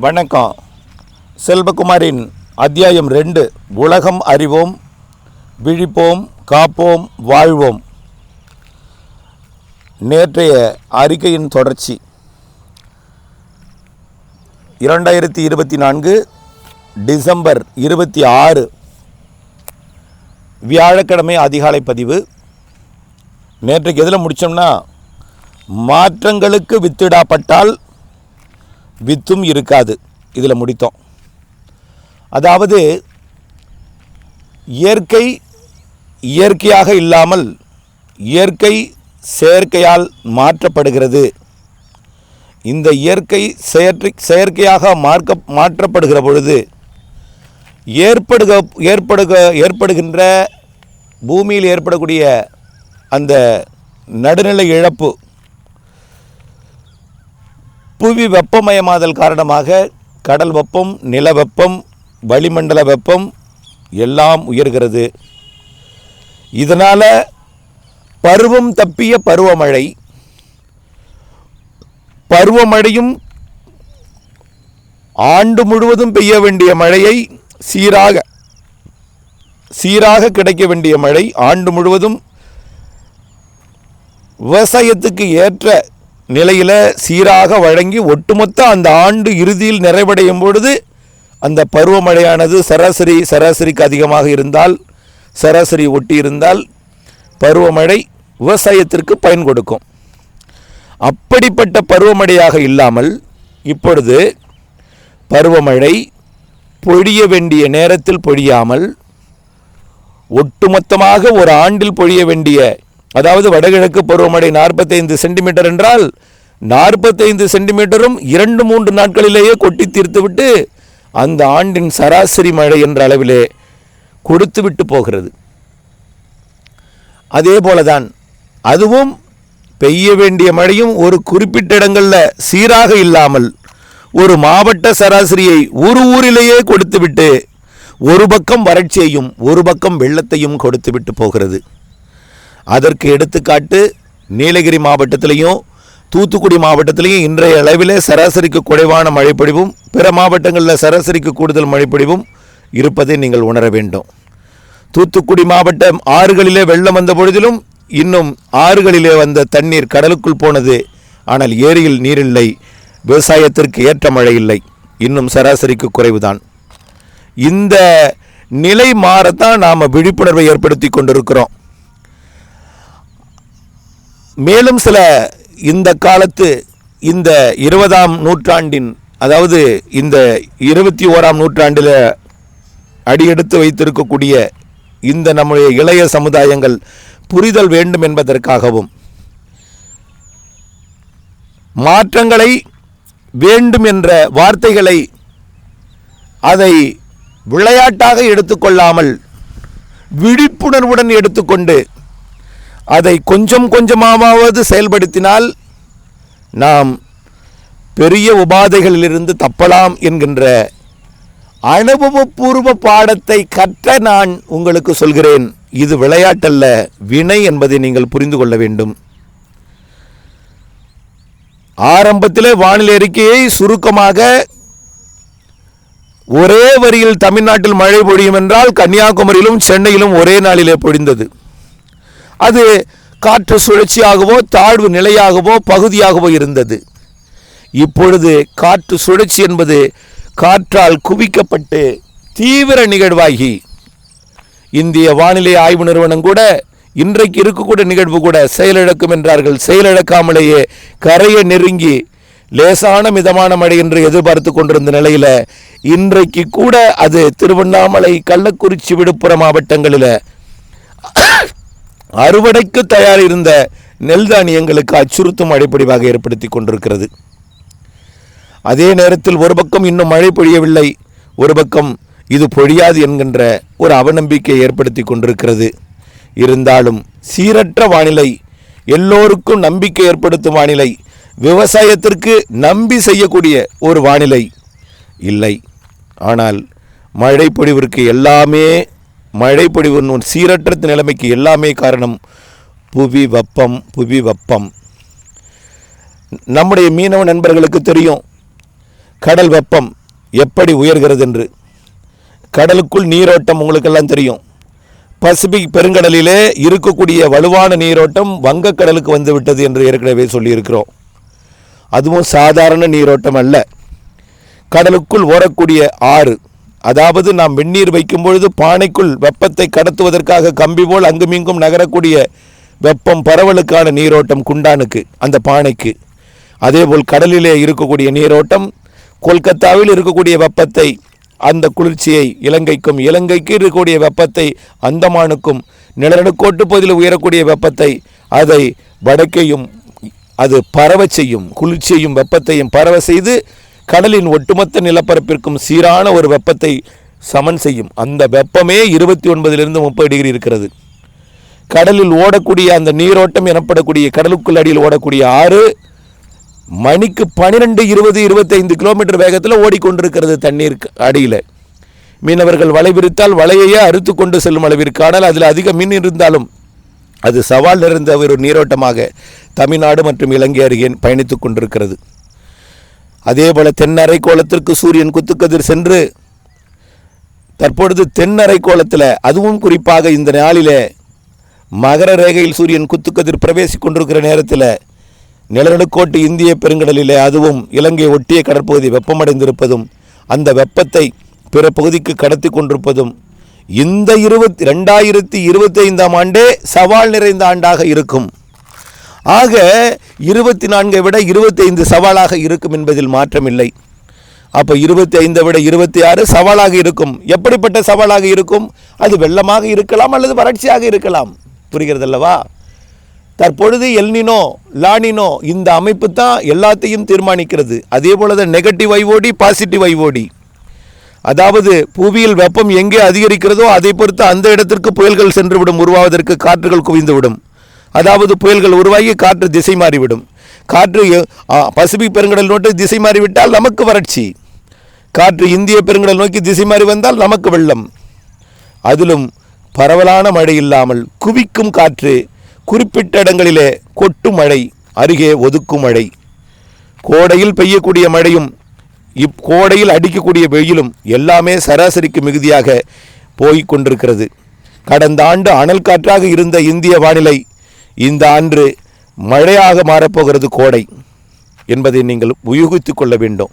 வணக்கம். செல்வகுமாரின் அத்தியாயம் ரெண்டு உலகம் அறிவோம் விழிப்போம் காப்போம் வாழ்வோம். நேற்றைய அறிக்கையின் தொடர்ச்சி. இரண்டாயிரத்தி இருபத்தி நான்கு டிசம்பர் இருபத்தி ஆறு வியாழக்கிழமை அதிகாலை பதிவு. நேற்றைக்கு எதில் முடித்தோம்னா மாற்றங்களுக்கு வித்திடாப்பட்டால் வித்தும் இருக்காது. இதில் முடித்தோம். அதாவது இயற்கை இயற்கையாக இல்லாமல் இயற்கை செயற்கையால் மாற்றப்படுகிறது. இந்த இயற்கை செயற்கை செயற்கையாக மார்க்க மாற்றப்படுகிற பொழுது ஏற்படுக ஏற்படுக ஏற்படுகின்ற பூமியில் ஏற்படக்கூடிய அந்த நடுநிலை இழப்பு புவி வெப்பமயமாதல் காரணமாக கடல் வெப்பம் நில வெப்பம் வளிமண்டல வெப்பம் எல்லாம் உயர்கிறது. இதனால் பருவம் தப்பிய பருவமழை பருவமழையும் ஆண்டு முழுவதும் பெய்ய வேண்டிய மழையை சீராக சீராக கிடைக்க வேண்டிய மழை ஆண்டு முழுவதும் விவசாயத்துக்கு ஏற்ற நிலையில் சீராக வழங்கி ஒட்டுமொத்த அந்த ஆண்டு இறுதியில் நிறைவடையும் பொழுது அந்த பருவமழையானது சராசரி சராசரிக்கு அதிகமாக இருந்தால் சராசரி ஒட்டி இருந்தால் பருவமழை விவசாயத்திற்கு பயன் கொடுக்கும். அப்படிப்பட்ட பருவமழையாக இல்லாமல் இப்பொழுது பருவமழை பொழிய வேண்டிய நேரத்தில் பொழியாமல் ஒட்டுமொத்தமாக ஒரு ஆண்டில் பொழிய வேண்டிய அதாவது வடகிழக்கு பருவமழை நாற்பத்தைந்து சென்டிமீட்டர் என்றால் நாற்பத்தைந்து சென்டிமீட்டரும் இரண்டு மூன்று நாட்களிலேயே கொட்டி தீர்த்துவிட்டு அந்த ஆண்டின் சராசரி மழை என்ற அளவிலே கொடுத்துவிட்டு போகிறது. அதே போலதான் அதுவும் பெய்ய வேண்டிய மழையும் ஒரு குறிப்பிட்ட இடங்களில் சீராக இல்லாமல் ஒரு மாவட்ட சராசரியை ஒரு ஊரிலேயே கொடுத்துவிட்டு ஒரு பக்கம் வறட்சியையும் ஒரு பக்கம் வெள்ளத்தையும் கொடுத்துவிட்டு போகிறது. அதற்கு எடுத்துக்காட்டு நீலகிரி மாவட்டத்திலையும் தூத்துக்குடி மாவட்டத்திலையும் இன்றைய அளவில் சராசரிக்கு குறைவான மழைப்பொழிவும் பிற மாவட்டங்களில் சராசரிக்கு கூடுதல் மழைப்பொழிவும் இருப்பதை நீங்கள் உணர வேண்டும். தூத்துக்குடி மாவட்டம் ஆறுகளிலே வெள்ளம் வந்த பொழுதிலும் இன்னும் ஆறுகளிலே வந்த தண்ணீர் கடலுக்குள் போனது. ஆனால் ஏரியில் நீரில்லை. விவசாயத்திற்கு ஏற்ற மழை இல்லை. இன்னும் சராசரிக்கு குறைவுதான். இந்த நிலை மாறத்தான் நாம் விழிப்புணர்வை ஏற்படுத்தி கொண்டிருக்கிறோம். மேலும் சில இந்த காலத்து இந்த இருபதாம் நூற்றாண்டின் அதாவது இந்த இருபத்தி ஓராம் நூற்றாண்டில் அடியெடுத்து வைத்திருக்கக்கூடிய இந்த நம்முடைய இளைய சமுதாயங்கள் புரிதல் வேண்டும் என்பதற்காகவும் மாற்றங்களை வேண்டும் என்ற வார்த்தைகளை அதை விளையாட்டாக எடுத்துக்கொள்ளாமல் விழிப்புணர்வுடன் எடுத்துக்கொண்டு அதை கொஞ்சம் கொஞ்சமாவது செயல்படுத்தினால் நாம் பெரிய உபாதைகளிலிருந்து தப்பலாம் என்கின்ற அனுபவபூர்வ பாடத்தை கற்ற நான் உங்களுக்கு சொல்கிறேன். இது விளையாட்டல்ல வினை என்பதை நீங்கள் புரிந்து கொள்ள வேண்டும். ஆரம்பத்தில் வானிலை அறிக்கையை சுருக்கமாக ஒரே வரியில் தமிழ்நாட்டில் மழை பொழியும் என்றால் கன்னியாகுமரியிலும் சென்னையிலும் ஒரே நாளிலே பொழிந்தது. அது காற்று சுழற்சியாகவோ தாழ்வு நிலையாகவோ பகுதியாகவோ இருந்தது. இப்பொழுது காற்று சுழற்சி என்பது காற்றால் குவிக்கப்பட்டு தீவிர நிகழ்வாகி. இந்திய வானிலை ஆய்வு நிறுவனம் கூட இன்றைக்கு இருக்கக்கூடிய நிகழ்வு கூட செயலிழக்கும் என்றார்கள். செயலிழக்காமலேயே கரையை நெருங்கி லேசான மிதமான மழை என்று எதிர்பார்த்து கொண்டிருந்த நிலையில் இன்றைக்கு கூட அது திருவண்ணாமலை கள்ளக்குறிச்சி விழுப்புரம் மாவட்டங்களில் அறுவடைக்கு தயார் இருந்த நெல் தானியங்களுக்கு அச்சுறுத்தும் மழைப்பொழிவாக ஏற்படுத்தி கொண்டிருக்கிறது. அதே நேரத்தில் ஒரு பக்கம் இன்னும் மழை பொழியவில்லை ஒரு பக்கம் இது பொழியாது என்கின்ற ஒரு அவநம்பிக்கை ஏற்படுத்தி கொண்டிருக்கிறது. இருந்தாலும் சீரற்ற வானிலை எல்லோருக்கும் நம்பிக்கை ஏற்படுத்தும் வானிலை விவசாயத்திற்கு நம்பி செய்யக்கூடிய ஒரு வானிலை இல்லை. ஆனால் மழை பொழிவிற்கு எல்லாமே மழை சீரற்ற நிலைமைக்கு எல்லாமே காரணம் புவி வெப்பம் புவி வெப்பம். நம்முடைய மீனவ நண்பர்களுக்கு தெரியும் கடல் வெப்பம் எப்படி உயர்கிறது என்று கடலுக்குள் நீரோட்டம் உங்களுக்கெல்லாம் தெரியும். பசிபிக் பெருங்கடலிலே இருக்கக்கூடிய வலுவான நீரோட்டம் வங்கக்கடலுக்கு வந்து விட்டது என்று ஏற்கனவே சொல்லியிருக்கிறோம். அதுவும் சாதாரண நீரோட்டம் அல்ல. கடலுக்குள் ஓடக்கூடிய ஆறு அதாவது நாம் வெந்நீர் வைக்கும் பொழுது பானைக்குள் வெப்பத்தை கடத்துவதற்காக கம்பி போல் அங்குமிங்கும் நகரக்கூடிய வெப்பம் பரவலுக்கான நீரோட்டம் குண்டானுக்கு அந்த பானைக்கு. அதேபோல் கடலிலே இருக்கக்கூடிய நீரோட்டம் கொல்கத்தாவில் இருக்கக்கூடிய வெப்பத்தை அந்த குளிர்ச்சியை இலங்கைக்கும் இலங்கைக்கு இருக்கக்கூடிய வெப்பத்தை அந்தமானுக்கும் நிலநடுக்கோட்டு பகுதியில் உயரக்கூடிய வெப்பத்தை அதை வடக்கையும் அது பரவ செய்யும் குளிர்ச்சியையும் வெப்பத்தையும் பரவ செய்து கடலின் ஒட்டுமொத்த நிலப்பரப்பிற்கும் சீரான ஒரு வெப்பத்தை சமன் செய்யும். அந்த வெப்பமே இருபத்தி ஒன்பதிலிருந்து முப்பது டிகிரி இருக்கிறது. கடலில் ஓடக்கூடிய அந்த நீரோட்டம் எனப்படக்கூடிய கடலுக்குள் அடியில் ஓடக்கூடிய ஆறு மணிக்கு பன்னிரெண்டு இருபது இருபத்தைந்து கிலோமீட்டர் வேகத்தில் ஓடிக்கொண்டிருக்கிறது தண்ணீர் அடியில். மீனவர்கள் வலை விரித்தால் வலையையே அறுத்து கொண்டு செல்லும் அளவிற்கு ஆனால் அதில் அதிக மீன் இருந்தாலும் அது சவால் நிறைந்த ஒரு நீரோட்டமாக தமிழ்நாடு மற்றும் இலங்கை அருகே பயணித்துக் கொண்டிருக்கிறது. அதேபோல தென் அரைக்கோளத்திற்கு சூரியன் குத்துக்கதிர் சென்று தற்பொழுது தென் அரைக்கோளத்தில் அதுவும் குறிப்பாக இந்த நாளிலே மகர ரேகையில் சூரியன் குத்துக்கதிர் பிரவேசிக் கொண்டிருக்கிற நேரத்தில் நிலநடுக்கோட்டு இந்திய பெருங்கடலிலே அதுவும் இலங்கை ஒட்டிய கடற்பகுதி வெப்பமடைந்திருப்பதும் அந்த வெப்பத்தை பிற பகுதிக்கு கடத்தி கொண்டிருப்பதும் இந்த இருபத்தி ரெண்டாயிரத்தி இருபத்தைந்தாம் ஆண்டே சவால் நிறைந்த ஆண்டாக இருக்கும். ஆக இருபத்தி நான்கை விட இருபத்தைந்து சவாலாக இருக்கும் என்பதில் மாற்றமில்லை. அப்போ இருபத்தி ஐந்தை விட இருபத்தி ஆறு சவாலாக இருக்கும். எப்படிப்பட்ட சவாலாக இருக்கும்? அது வெள்ளமாக இருக்கலாம் அல்லது வறட்சியாக இருக்கலாம். புரிகிறதல்லவா? தற்பொழுது எல்னினோ லானினோ இந்த அமைப்பு தான் எல்லாத்தையும் தீர்மானிக்கிறது. அதே போல தான் நெகட்டிவ் ஐஓடி பாசிட்டிவ் ஐஓடி. அதாவது புவியில் வெப்பம் எங்கே அதிகரிக்கிறதோ அதை பொறுத்து அந்த இடத்திற்கு புயல்கள் சென்றுவிடும் உருவாவதற்கு காற்றுகள் குவிந்துவிடும். அதாவது புயல்கள் உருவாகி காற்று திசை மாறிவிடும். காற்று பசிபிக் பெருங்கடல் நோட்டு திசை மாறிவிட்டால் நமக்கு வறட்சி. காற்று இந்திய பெருங்கடல் நோக்கி திசை மாறி வந்தால் நமக்கு வெள்ளம். அதிலும் பரவலான மழை இல்லாமல் குவிக்கும் காற்று குறிப்பிட்ட இடங்களிலே கொட்டும் மழை அருகே ஒதுக்கும் மழை. கோடையில் பெய்யக்கூடிய மழையும் இப் கோடையில் அடிக்கக்கூடிய வெயிலும் எல்லாமே சராசரிக்கு மிகுதியாக போய்க் கொண்டிருக்கிறது. கடந்த ஆண்டு அனல் காற்றாக இருந்த இந்திய வானிலை இந்த ஆண்டு மழையாக மாறப்போகிறது கோடை என்பதை நீங்கள் உயூகித்துக் கொள்ள வேண்டும்.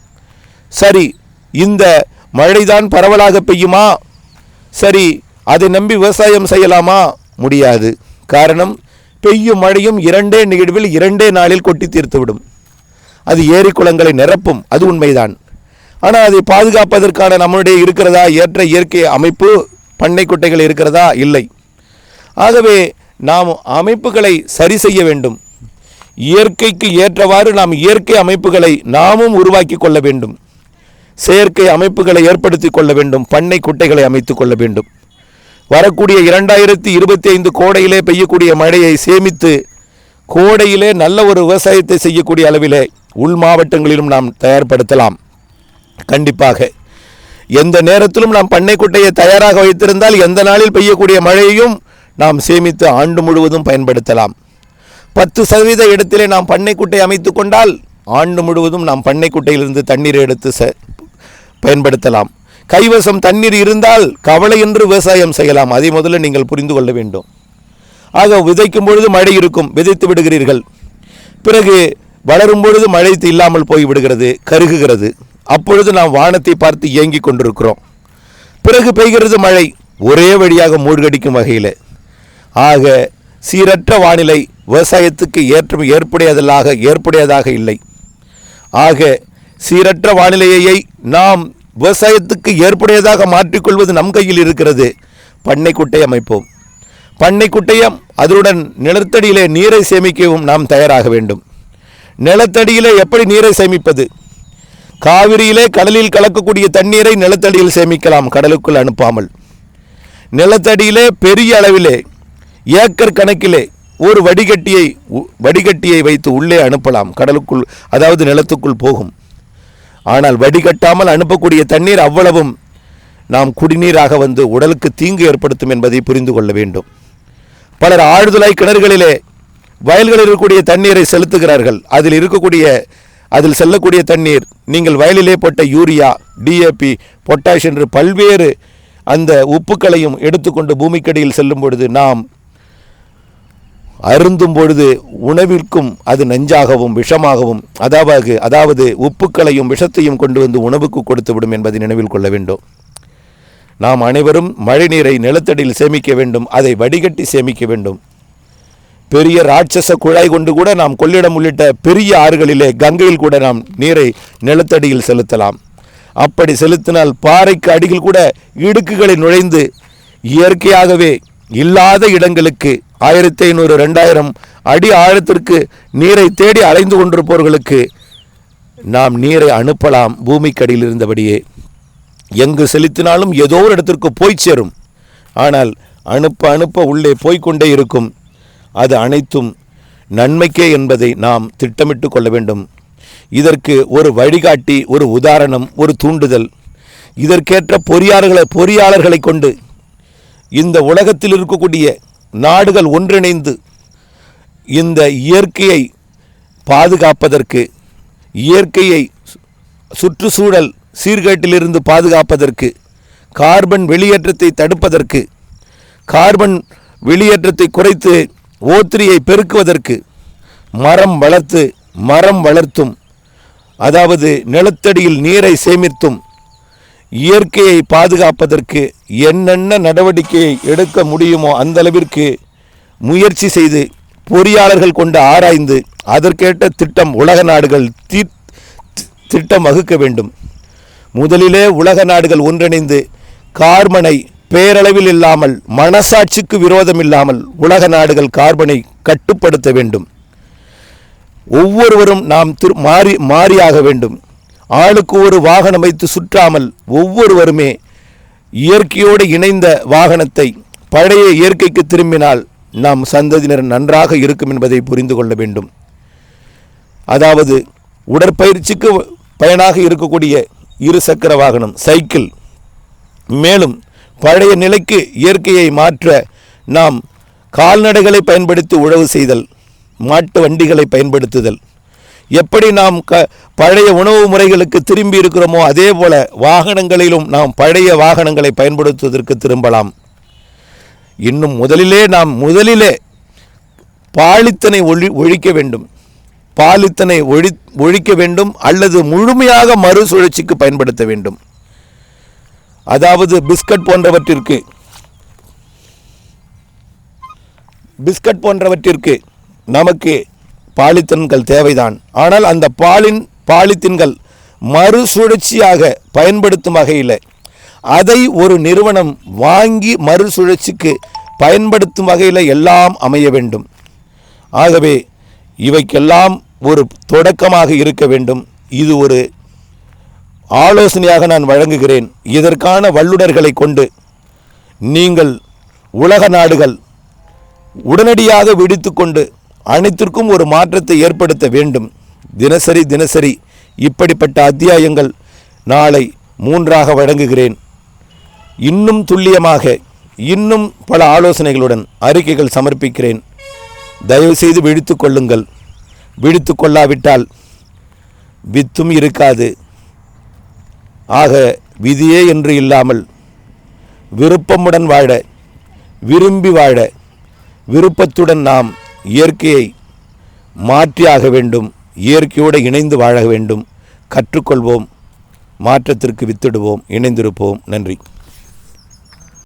சரி இந்த மழைதான் பரவலாக பெய்யுமா? சரி அதை நம்பி விவசாயம் செய்யலாமா? முடியாது. காரணம் பெய்யும் மழையும் இரண்டே நிகழ்வில் இரண்டே நாளில் கொட்டி தீர்த்துவிடும். அது ஏரி குளங்களை நிரப்பும் அது உண்மைதான். ஆனால் அதை பாதுகாப்பதற்கான நம்மளுடைய இருக்கிறதா ஏற்ற இயற்கை அமைப்பு பண்ணை குட்டைகள் இருக்கிறதா? இல்லை. ஆகவே நாம் அமைப்புகளை சரி செய்ய வேண்டும். இயற்கைக்கு ஏற்றவாறு நாம் இயற்கை அமைப்புகளை நாமும் உருவாக்கி கொள்ள வேண்டும். செயற்கை அமைப்புகளை ஏற்படுத்தி கொள்ள வேண்டும். பண்ணை குட்டைகளை அமைத்துக் கொள்ள வேண்டும். வரக்கூடிய இரண்டாயிரத்தி இருபத்தி ஐந்து கோடையிலே பெய்யக்கூடிய மழையை சேமித்து கோடையிலே நல்ல ஒரு விவசாயத்தை செய்யக்கூடிய அளவிலே உள் மாவட்டங்களிலும் நாம் தயார்படுத்தலாம். கண்டிப்பாக எந்த நேரத்திலும் நாம் பண்ணை குட்டையை தயாராக வைத்திருந்தால் எந்த நாளில் பெய்யக்கூடிய மழையையும் நாம் சேமித்து ஆண்டு முழுவதும் பயன்படுத்தலாம். பத்து சதவீத இடத்திலே நாம் பண்ணைக்குட்டை அமைத்து கொண்டால் ஆண்டு முழுவதும் நாம் பண்ணைக்குட்டையிலிருந்து தண்ணீர் தண்ணீரை எடுத்து ச பயன்படுத்தலாம். கைவசம் தண்ணீர் இருந்தால் கவலை என்று விவசாயம் செய்யலாம். அதை முதல்ல நீங்கள் புரிந்து கொள்ள வேண்டும். ஆக விதைக்கும் பொழுது மழை இருக்கும் விதைத்து விடுகிறீர்கள். பிறகு வளரும் பொழுது மழை இல்லாமல் போய் விடுகிறது கருகுகிறது. அப்பொழுது நாம் வானத்தை பார்த்து இயங்கிக் கொண்டிருக்கிறோம். பிறகு பெய்கிறது மழை ஒரே வழியாக மூழ்கடிக்கும் வகையில். ஆக சீரற்ற வானிலை விவசாயத்துக்கு ஏற்றம் ஏற்புடையதாக ஏற்புடையதாக இல்லை. ஆக சீரற்ற வானிலையை நாம் விவசாயத்துக்கு ஏற்புடையதாக மாற்றிக்கொள்வது நம் கையில் இருக்கிறது. பண்ணை குட்டை அமைப்போம். பண்ணைக்குட்டையம் அதனுடன் நிலத்தடியிலே நீரை சேமிக்கவும் நாம் தயாராக வேண்டும். நிலத்தடியிலே எப்படி நீரை சேமிப்பது? காவிரியிலே கடலில் கலக்கக்கூடிய தண்ணீரை நிலத்தடியில் சேமிக்கலாம் கடலுக்குள் அனுப்பாமல். நிலத்தடியிலே பெரிய அளவிலே ஏக்கர் கணக்கிலே ஒரு வடிகட்டியை உ- வடிகட்டியை வைத்து உள்ளே அனுப்பலாம். கடலுக்குள் அதாவது நிலத்துக்குள் போகும். ஆனால் வடிகட்டாமல் அனுப்பக்கூடிய தண்ணீர் அவ்வளவும் நாம் குடிநீராக வந்து உடலுக்கு தீங்கு ஏற்படுத்தும் என்பதை புரிந்து கொள்ள வேண்டும். பலர் ஆழ்துளாய் கிணறுகளிலே வயல்களில் இருக்கக்கூடிய தண்ணீரை செலுத்துகிறார்கள். அதில் இருக்கக்கூடிய அதில் செல்லக்கூடிய தண்ணீர் நீங்கள் வயலிலே போட்ட யூரியா டிஏபி பொட்டாஷ் என்று பல்வேறு அந்த உப்புக்களையும் எடுத்துக்கொண்டு பூமிக்கடியில் செல்லும் பொழுது நாம் அருந்தும் பொழுது உணவிற்கும் அது நஞ்சாகவும் விஷமாகவும் அதாவது அதாவது உப்புக்களையும் விஷத்தையும் கொண்டு வந்து உணவுக்கு கொடுத்துவிடும் என்பதை நினைவில் கொள்ள வேண்டும். நாம் அனைவரும் மழைநீரை நிலத்தடியில் சேமிக்க வேண்டும் அதை வடிகட்டி சேமிக்க வேண்டும். பெரிய ராட்சச குழாய் கொண்டு கூட நாம் கொள்ளிடம் உள்ளிட்ட பெரிய ஆறுகளிலே கங்கையில் கூட நாம் நீரை நிலத்தடியில் செலுத்தலாம். அப்படி செலுத்தினால் பாறைக்கு அடியில் கூட இடுக்குகளை நுழைந்து இயற்கையாகவே இல்லாத இடங்களுக்கு ஆயிரத்தி ஐநூறு ரெண்டாயிரம் அடி ஆழத்திற்கு நீரை தேடி அலைந்து கொண்டிருப்பவர்களுக்கு நாம் நீரை அனுப்பலாம் பூமிக்கடியில் இருந்தபடியே. எங்கு செலுத்தினாலும் ஏதோ ஒரு இடத்திற்கு போய் சேரும். ஆனால் அனுப்ப அனுப்ப உள்ளே போய்க்கொண்டே இருக்கும். அது அனைத்தும் நன்மைக்கே என்பதை நாம் திட்டமிட்டு கொள்ள வேண்டும். இதற்கு ஒரு வழிகாட்டி ஒரு உதாரணம் ஒரு தூண்டுதல். இதற்கேற்ற பொறியாளர்களை பொறியாளர்களை கொண்டு இந்த உலகத்தில் இருக்கக்கூடிய நாடுகள் ஒன்றிணைந்து இந்த இயற்கையை பாதுகாப்பதற்கு இயற்கையை சுற்றுச்சூழல் சீர்கேட்டிலிருந்து பாதுகாப்பதற்கு கார்பன் வெளியேற்றத்தை தடுப்பதற்கு கார்பன் வெளியேற்றத்தை குறைத்து ஓத்திரியை பெருக்குவதற்கு மரம் வளர்த்து மரம் வளர்த்தும் அதாவது நிலத்தடியில் நீரை சேமித்தும் இயற்கையை பாதுகாப்பதற்கு என்னென்ன நடவடிக்கையை எடுக்க முடியுமோ அந்த அளவிற்கு முயற்சி செய்து பொறியாளர்கள் கொண்டு ஆராய்ந்து அதற்கேற்ற திட்டம் உலக நாடுகள் தீ தி- திட்டம் வகுக்க வேண்டும். முதலிலே உலக நாடுகள் ஒன்றிணைந்து கார்பனை பேரளவில் இல்லாமல் மனசாட்சிக்கு விரோதம் இல்லாமல் உலக நாடுகள் கார்பனை கட்டுப்படுத்த வேண்டும். ஒவ்வொருவரும் நாம் திரு மாறி மாறியாக வேண்டும். ஆளுக்கு ஒரு வாகனம் வைத்து சுற்றாமல் ஒவ்வொருவருமே இயற்கையோடு இணைந்த வாகனத்தை பழைய இயற்கைக்கு திரும்பினால் நாம் சந்ததியினர் நன்றாக இருக்கும் என்பதை புரிந்து கொள்ள வேண்டும். அதாவது உடற்பயிற்சிக்கு பயனாக இருக்கக்கூடிய இரு சக்கர வாகனம் சைக்கிள். மேலும் பழைய நிலைக்கு இயற்கையை மாற்ற நாம் கால்நடைகளை பயன்படுத்தி உழவு செய்தல் மாட்டு வண்டிகளை பயன்படுத்துதல் எப்படி நாம் க பழைய உணவு முறைகளுக்கு திரும்பி இருக்கிறோமோ அதே போல வாகனங்களிலும் நாம் பழைய வாகனங்களை பயன்படுத்துவதற்கு திரும்பலாம். இன்னும் முதலிலே நாம் முதலிலே பாலித்தனை ஒழி ஒழிக்க வேண்டும். பாலித்தனை ஒழி ஒழிக்க வேண்டும் அல்லது முழுமையாக மறுசுழற்சிக்கு பயன்படுத்த வேண்டும். அதாவது பிஸ்கட் போன்றவற்றிற்கு பிஸ்கட் போன்றவற்றிற்கு நமக்கு பாலித்தன்கள் தேவைதான். ஆனால் அந்த பாலின் பாலித்தீன்கள் மறுசுழற்சியாக பயன்படுத்தும் வகையில் அதை ஒரு நிறுவனம் வாங்கி மறுசுழற்சிக்கு பயன்படுத்தும் வகையில் எல்லாம் அமைய வேண்டும். ஆகவே இவைக்கெல்லாம் ஒரு தொடக்கமாக இருக்க வேண்டும். இது ஒரு ஆலோசனையாக நான் வழங்குகிறேன். இதற்கான வல்லுநர்களை கொண்டு நீங்கள் உலக நாடுகள் உடனடியாக விடுத்துக்கொண்டு அனைத்திற்கும் ஒரு மாற்றத்தை ஏற்படுத்த வேண்டும். தினசரி தினசரி இப்படிப்பட்ட அத்தியாயங்கள் நாளை மூன்றாக வழங்குகிறேன். இன்னும் துல்லியமாக இன்னும் பல ஆலோசனைகளுடன் அறிக்கைகள் சமர்ப்பிக்கிறேன். தயவுசெய்து விழித்து கொள்ளுங்கள். விழித்து கொள்ளாவிட்டால் வித்தும் இருக்காது. ஆக விதியே என்று இல்லாமல் விருப்பமுடன் வாழ விரும்பி வாழ விருப்பத்துடன் நாம் இயற்கையை மாற்றியாக வேண்டும் இயற்கையோடு இணைந்து வாழ வேண்டும் கற்றுக்கொள்வோம் மாற்றத்திற்கு வித்திடுவோம் இணைந்திருப்போம். நன்றி.